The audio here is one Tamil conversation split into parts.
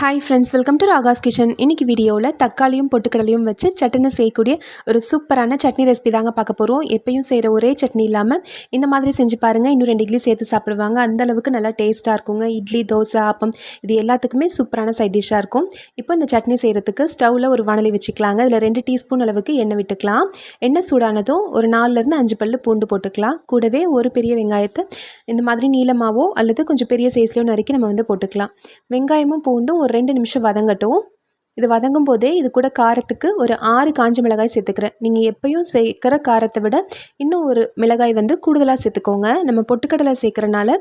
Hi friends welcome to Raga's kitchen இன்னைக்கு வீடியோவில் தக்காளியும் பொட்டுக்கடலையும் வச்சு சட்னி செய்யக்கூடிய ஒரு சூப்பரான சட்னி ரெசிபி தாங்க பார்க்க போகிறோம் எப்பயும் செய்கிற ஒரே சட்னி இல்லாமல் இந்த மாதிரி செஞ்சு பாருங்கள் இன்னும் ரெண்டு இட்லி சேர்த்து சாப்பிடுவாங்க. அந்த அளவுக்கு நல்லா டேஸ்ட்டாக இருக்குங்க. இட்லி தோசை ஆப்பம் இது எல்லாத்துக்குமே சூப்பரான சைட் டிஷ்ஷாக இருக்கும். இப்போ இந்த சட்னி செய்கிறதுக்கு ஸ்டவ்வில் ஒரு வானலி வச்சுக்கலாங்க. அதில் ரெண்டு டீஸ்பூன் அளவுக்கு எண்ணெய் விட்டுக்கலாம். எண்ணெய் சூடானதும் ஒரு நாலுலேருந்து அஞ்சு பல்லு பூண்டு போட்டுக்கலாம். கூடவே ஒரு பெரிய வெங்காயத்தை இந்த மாதிரி நீளமாவோ அல்லது கொஞ்சம் பெரிய சைஸ்லையோ நறுக்கி நம்ம வந்து போட்டுக்கலாம். வெங்காயமும் பூண்டும் ஒரு ரெண்டு நிமிஷம் வதங்கட்டும். இது வதங்கும் போதே இது கூட காரத்துக்கு ஒரு ஆறு காஞ்ச மிளகாய் சேர்த்துக்கிறேன். நீங்கள் எப்பயும் சேர்க்குற காரத்தை விட இன்னும் ஒரு மிளகாய் வந்து கூடுதலாக சேர்த்துக்கோங்க. நம்ம பொட்டுக்கடலை சேர்க்குறனால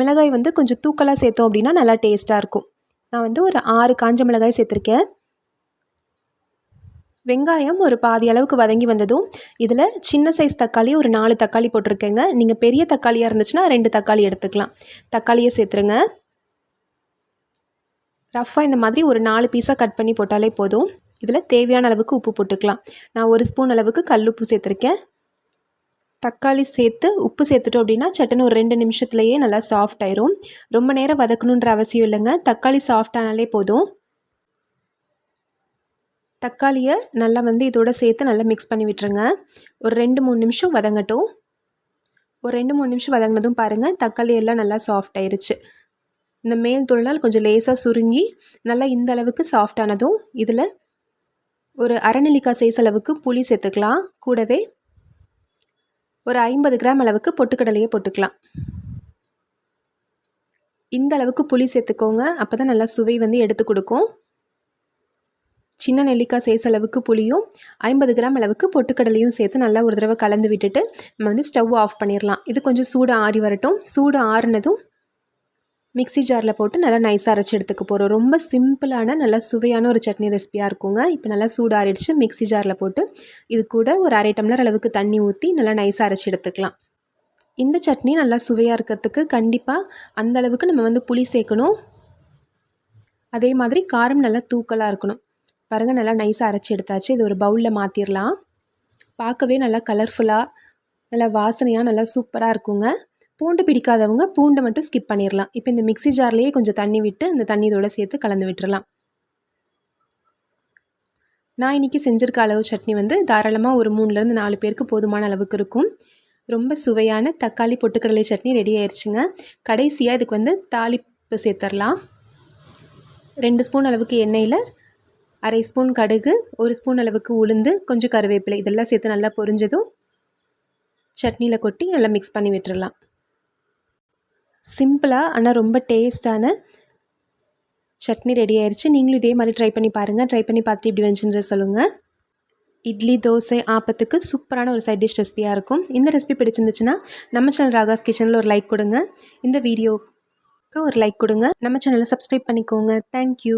மிளகாய் வந்து கொஞ்சம் தூக்கலாக சேர்த்தோம் அப்படின்னா நல்லா டேஸ்ட்டாக இருக்கும். நான் வந்து ஒரு ஆறு காஞ்ச மிளகாய் சேர்த்துருக்கேன். வெங்காயம் ஒரு பாதி அளவுக்கு வதங்கி வந்ததும் இதில் சின்ன சைஸ் தக்காளி ஒரு நாலு தக்காளி போட்டிருக்கேங்க. நீங்கள் பெரிய தக்காளியாக இருந்துச்சுன்னா ரெண்டு தக்காளி எடுத்துக்கலாம். தக்காளியை சேர்த்துருங்க. ரஃப்பாக இந்த மாதிரி ஒரு நாலு பீஸாக கட் பண்ணி போட்டாலே போதும். இதில் தேவையான அளவுக்கு உப்பு போட்டுக்கலாம். நான் ஒரு ஸ்பூன் அளவுக்கு கல் உப்பு சேர்த்துருக்கேன். தக்காளி சேர்த்து உப்பு சேர்த்துட்டோம் அப்படின்னா சட்டுன்னு ஒரு ரெண்டு நிமிஷத்துலேயே நல்லா சாஃப்ட் ஆயிரும். ரொம்ப நேரம் வதக்கணுன்ற அவசியம் இல்லைங்க. தக்காளி சாஃப்ட் ஆனாலே போதும். தக்காளியை நல்லா வந்து இதோட சேர்த்து நல்லா மிக்ஸ் பண்ணி விட்டுருங்க. ஒரு ரெண்டு மூணு நிமிஷம் வதங்கட்டும். ஒரு ரெண்டு மூணு நிமிஷம் வதங்கினதும் பாருங்கள் தக்காளி எல்லாம் நல்லா சாஃப்ட் ஆயிருச்சு. இந்த மேல் தோல்னால் கொஞ்சம் லேசாக சுருங்கி நல்லா இந்த அளவுக்கு சாஃப்டானதும் இதில் ஒரு அரைநெல்லிக்காய் சைஸ் அளவுக்கு புளி சேர்த்துக்கலாம். கூடவே ஒரு ஐம்பது கிராம் அளவுக்கு பொட்டுக்கடலையே போட்டுக்கலாம். இந்த அளவுக்கு புளி சேர்த்துக்கோங்க. அப்போ தான் நல்லா சுவை வந்து எடுத்து கொடுக்கும். சின்ன நெல்லிக்காய் சைஸ் அளவுக்கு புளியும் ஐம்பது கிராம் அளவுக்கு பொட்டுக்கடலையும் சேர்த்து நல்லா ஒரு தடவை கலந்து விட்டுட்டு நம்ம வந்து ஸ்டவ் ஆஃப் பண்ணிடலாம் இது கொஞ்சம் சூடு ஆறி வரட்டும். சூடு ஆறுனதும் மிக்ஸி ஜாரில் போட்டு நல்லா நைஸாக அரைச்சி எடுத்துக்க போகிறோம் ரொம்ப சிம்பிளான நல்லா சுவையான ஒரு சட்னி ரெசிபியாக இருக்குங்க. இப்போ நல்லா சூடாறிடுச்சு. மிக்ஸி ஜாரில் போட்டு இது கூட ஒரு அரை டம்ளர் அளவுக்கு தண்ணி ஊற்றி நல்லா நைஸாக அரைச்சி எடுத்துக்கலாம். இந்த சட்னி நல்லா சுவையாக இருக்கிறதுக்கு கண்டிப்பாக அந்த அளவுக்கு நம்ம வந்து புளி சேர்க்கணும். அதே மாதிரி காரம் நல்லா தூக்கலாக இருக்கணும். பாருங்கள் நல்லா நைஸாக அரைச்சி எடுத்தாச்சு. இது ஒரு பவுலில் மாற்றிடலாம் பார்க்கவே நல்லா கலர்ஃபுல்லாக நல்லா வாசனையாக நல்லா சூப்பராக இருக்குங்க. பூண்டு பிடிக்காதவங்க பூண்டை மட்டும் ஸ்கிப் பண்ணிடலாம் இப்போ இந்த மிக்ஸி ஜார்லேயே கொஞ்சம் தண்ணி விட்டு அந்த தண்ணி இதோட சேர்த்து கலந்து விட்டுறலாம் நான் இன்றைக்கி செஞ்சுருக்க அளவு சட்னி வந்து தாராளமாக ஒரு மூணுலேருந்து நாலு பேருக்கு போதுமான அளவுக்கு இருக்கும். ரொம்ப சுவையான தக்காளி பொட்டுக்கடலை சட்னி ரெடி ஆயிடுச்சுங்க கடைசியாக இதுக்கு வந்து தாளிப்பு சேர்த்துடலாம் ரெண்டு ஸ்பூன் அளவுக்கு எண்ணெயில் அரை ஸ்பூன் கடுகு ஒரு ஸ்பூன் அளவுக்கு உளுந்து கொஞ்சம் கருவேப்பிலை இதெல்லாம் சேர்த்து நல்லா பொரிஞ்சதும் சட்னியில் கொட்டி நல்லா மிக்ஸ் பண்ணி விட்டுறலாம் சிம்பிளாக ஆனால் ரொம்ப டேஸ்ட்டான சட்னி ரெடி ஆயிடுச்சு நீங்களும் இதே மாதிரி ட்ரை பண்ணி பாருங்கள் ட்ரை பண்ணி பார்த்து இப்படி வந்துச்சுன்ற சொல்லுங்கள் இட்லி தோசை ஆப்பத்துக்கு சூப்பரான ஒரு சைட் டிஷ் ரெசிபியாக இருக்கும். இந்த ரெசிபி பிடிச்சிருந்துச்சுன்னா நம்ம சேனல் ராகாஸ் கிச்சனில் ஒரு லைக் கொடுங்க. இந்த வீடியோவுக்கு ஒரு லைக் கொடுங்க. நம்ம சேனலை சப்ஸ்கிரைப் பண்ணிக்கோங்க. தேங்க்யூ